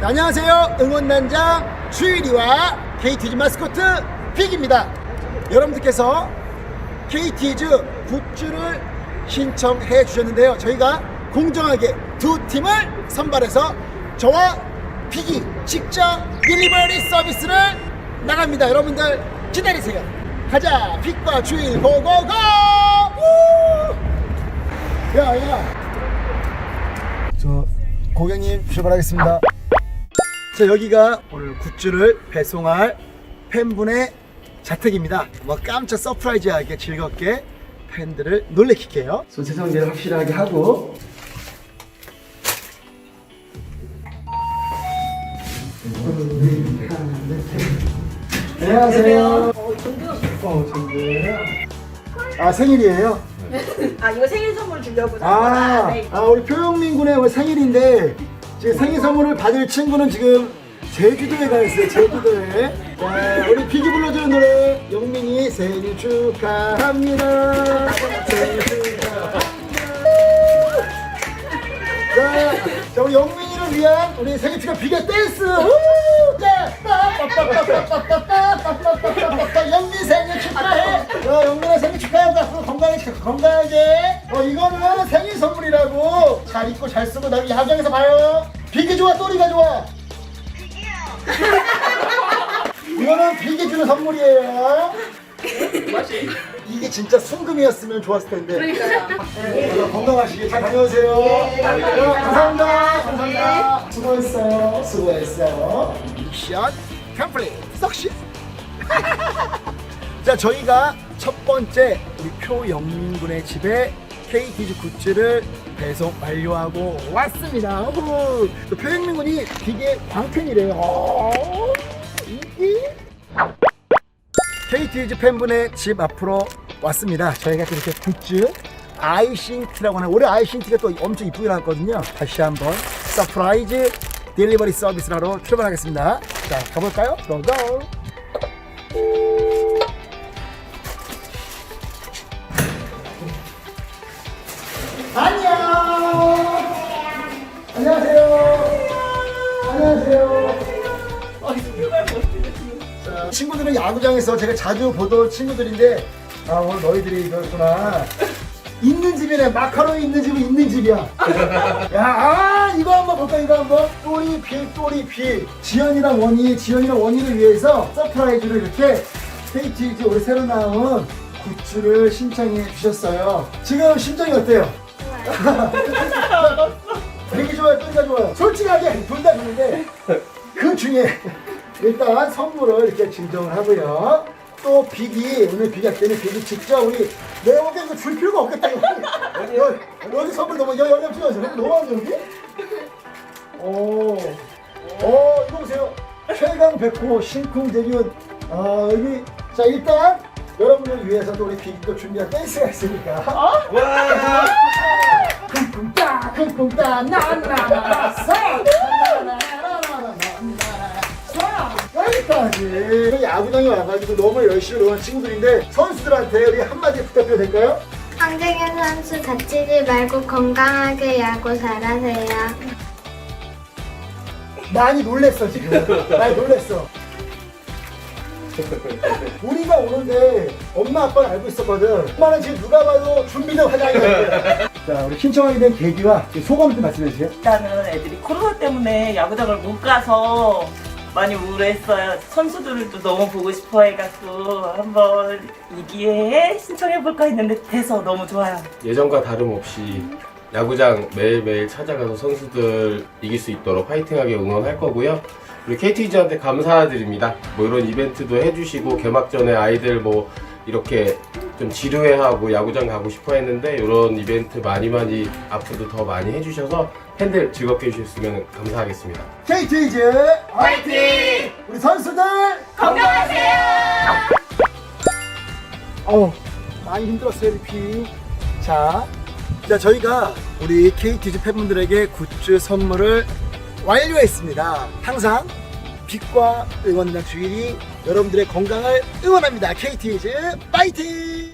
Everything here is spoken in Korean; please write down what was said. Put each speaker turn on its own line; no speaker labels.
안녕하세요 응원단장 주일이와 KT즈 마스코트 픽입니다 여러분들께서 KT즈 굿즈를 신청해 주셨는데요. 저희가 공정하게 두 팀을 선발해서 저와 픽이 직접 딜리버리 서비스를 나갑니다. 여러분들 기다리세요. 가자. 픽과 주일 고고고! 야야. 저 고객님 출발하겠습니다. 자 여기가 오늘 굿즈를 배송할 팬분의 자택입니다. 뭐 깜짝 서프라이즈하게 즐겁게 팬들을 놀래킬게요. 손 세정제를 확실하게 하고. 안녕하세요. 어 전데요 아 생일이에요?
아 이거 생일 선물 주려고
아,
네.
아 우리 표영민 군의 오늘 생일인데 지금 생일 선물을 받을 친구는 지금 제주도에 가 있어요. 제주도에. 자, 우리 비기 불러주는 노래 영민이 생일 축하합니다. 생일 축하합니다. 자, 자 우리 영민이를 위한 우리 생일 축하 비계 댄스. 영민 생일 축하해. 어, 영민아 생일 축하한다. 앞으로 건강하게 건강하게. 어 이거는 생일 선물이라고. 잘 입고 잘 쓰고 나중에 야경에서 봐요. 비계 좋아, 또리가 좋아. 이거는 비계 주는 선물이에요. 이게 진짜 순금이었으면 좋았을 텐데. 네, 건강하시게 잘 다녀오세요. 네, 감사합니다. 감사합니다. 수고했어요. 수고했어요. 미션 컴플릿. 석시. 자, 저희가 첫 번째 우리 표영민 군의 집에 KTG 굿즈를 배송 완료하고 왔습니다. 어후. 또 표영민 군이 되게 광팬이래요. 어, 인기? KTG 팬분의 집 앞으로 왔습니다. 저희가 또 이렇게 굿즈 아이싱트라고 하는 올해 아이싱트가 또 엄청 이쁘게 나왔거든요. 다시 한번 서프라이즈 딜리버리 서비스로 출발하겠습니다. 자, 가볼까요? 고고! 안녕! 안녕하세요! 안녕하세요! 자, 친구들은 야구장에서 제가 자주 보던 친구들인데 아 오늘 너희들이 이거구나 있는 집이네 마카로니 있는 집은 있는 집이야 야 아, 이거 한번 볼까 이거 한번 또리 필 또리 필 지연이랑 원희 지연이랑 원희를 위해서 서프라이즈를 이렇게 KTG 올해 새로 나온 굿즈를 신청해 주셨어요 지금 심정이 어때요? 되게 좋아요 끈가 좋아요 솔직하게 둘 다 좋은데 그 중에 일단 선물을 이렇게 증정을 하고요. 또 빅이 오늘 빅이 때문에 빅이 직접 우리 내가 보기엔 이거 줄 필요가 없겠다 이거. 여기, 여기 선물 너무 여기 여기 찍어주세요. 너무 많은데 여기? 오, 오 이거 보세요. 최강 백호 신쿵 대륜. 아 여기 자 일단 여러분을 위해서 또 우리 또 준비한 댄스가 있으니까. 와. 쿵쿵따 쿵쿵따 나나나나사 여기까지 야구장에 와가지고 너무 열심히 노는 친구들인데 선수들한테 우리 한마디 부탁드려도 될까요?
황정현 선수 다치지 말고 건강하게 야구 잘하세요.
많이 놀랬어 지금 많이 놀랬어 우리가 오는데 엄마 아빠는 알고 있었거든 엄마는 지금 누가 봐도 준비된 화장이야 자 우리 신청하게 된 계기와 소감 좀 말씀해 주세요
일단은 애들이 코로나 때문에 야구장을 못 가서 많이 우울했어요. 선수들도 너무 보고 싶어 해갖고 한번 이 기회에 신청해볼까 했는데 돼서 너무 좋아요.
예전과 다름없이 야구장 매일매일 찾아가서 선수들 이길 수 있도록 파이팅하게 응원할 거고요. 우리 KTG한테 감사드립니다. 뭐 이런 이벤트도 해주시고 개막전에 아이들 뭐 이렇게 좀 지루해하고 야구장 가고 싶어 했는데 이런 이벤트 많이 많이 앞으로도 더 많이 해주셔서 팬들 즐겁게 해주셨으면 감사하겠습니다.
KT즈 화이팅! 우리 선수들
건강하세요!
어우 많이 힘들었어요, 리피. 자, 자 저희가 우리 KTG 팬분들에게 굿즈 선물을 완료했습니다. 항상 빛과 응원단 주일이 여러분들의 건강을 응원합니다. KTG 파이팅!